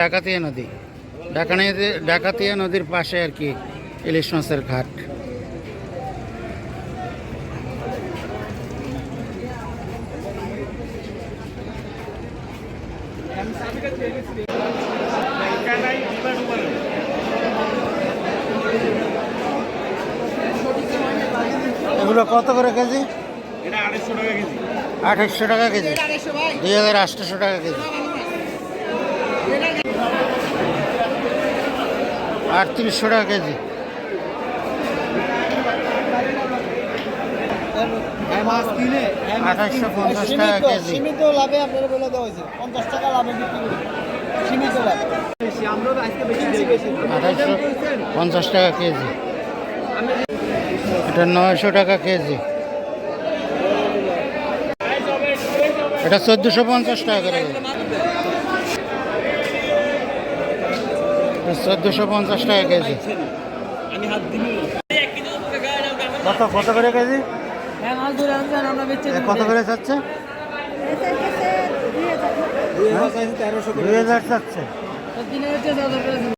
ডাকাতিয়া নদী। ডাকানিয়া ডাকাতিয়া নদীর পাশে আর কি ইলিশ মাছের ঘাট। এগুলো কত করে কেজি? এটা টাকা কেজি। আঠাশশো টাকা কেজি। দুই হাজার আটশোশো টাকা কেজি। আটত্রিশশো টাকা কেজি। আঠাশশো পঞ্চাশ টাকা কেজি। সীমিত লাভে আপনারা বলে দেওয়া হয়েছে। পঞ্চাশ টাকা লাভে বিক্রি সীমিত লাভ। আঠাশশো পঞ্চাশ টাকা কেজি। এটা নয়শো টাকা কেজি। এটা চোদ্দোশো পঞ্চাশ টাকা করে চোদ্দোশো পঞ্চাশ টাকা কেজি। আমি হাত দিবি কত কত করে কেজি? হ্যাঁ কত করে যাচ্ছে? দুই হাজার। চাইছে